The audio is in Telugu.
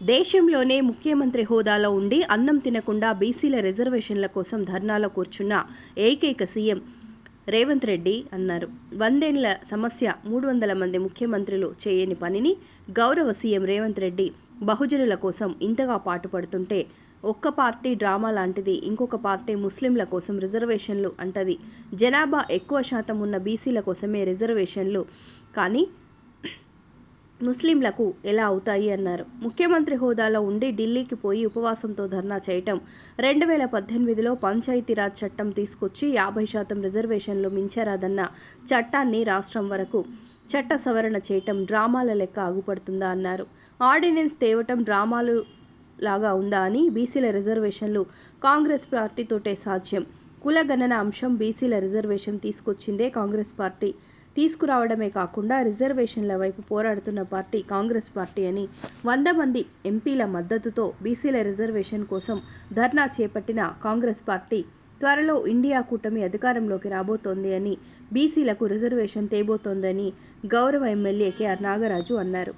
దేశంలోనే ముఖ్యమంత్రి హోదాలో ఉండి అన్నం తినకుండా బీసీల రిజర్వేషన్ల కోసం ధర్నాలో కూర్చున్న ఏకైక సీఎం రేవంత్ రెడ్డి అన్నారు. వందేళ్ళ సమస్య మూడు వందల మంది ముఖ్యమంత్రులు చేయని పనిని గౌరవ సీఎం రేవంత్ రెడ్డి బహుజనుల కోసం ఇంతగా పాటుపడుతుంటే ఒక్క పార్టీ డ్రామా లాంటిది ఇంకొక పార్టీ ముస్లింల కోసం రిజర్వేషన్లు అంటది. జనాభా ఎక్కువ శాతం ఉన్న బీసీల కోసమే రిజర్వేషన్లు. కానీ ముస్లింలకు ఎలా అవుతాయి అన్నారు. ముఖ్యమంత్రి హోదాలో ఉండి ఢిల్లీకి పోయి ఉపవాసంతో ధర్నా చేయటం రెండు వేల పద్దెనిమిదిలో పంచాయతీరాజ్ చట్టం తీసుకొచ్చి యాభై శాతం రిజర్వేషన్లు మించరాదన్న చట్టాన్ని రాష్ట్రం వరకు చట్ట సవరణ చేయటం డ్రామాల లెక్క ఆగుపడుతుందా అన్నారు. ఆర్డినెన్స్ తేవటం డ్రామాలు లాగా ఉందా అని బీసీల రిజర్వేషన్లు కాంగ్రెస్ పార్టీతోటే సాధ్యం. కులగణన అంశం బీసీల రిజర్వేషన్ తీసుకొచ్చిందే కాంగ్రెస్ పార్టీ. తీసుకురావడమే కాకుండా రిజర్వేషన్ల వైపు పోరాడుతున్న పార్టీ కాంగ్రెస్ పార్టీ అని వంద మంది ఎంపీల మద్దతుతో బీసీల రిజర్వేషన్ కోసం ధర్నా చేపట్టిన కాంగ్రెస్ పార్టీ త్వరలో ఇండియా కూటమి అధికారంలోకి రాబోతోంది అని బీసీలకు రిజర్వేషన్ తేబోతోందని గౌరవ ఎమ్మెల్యే కేఆర్ నాగరాజు అన్నారు.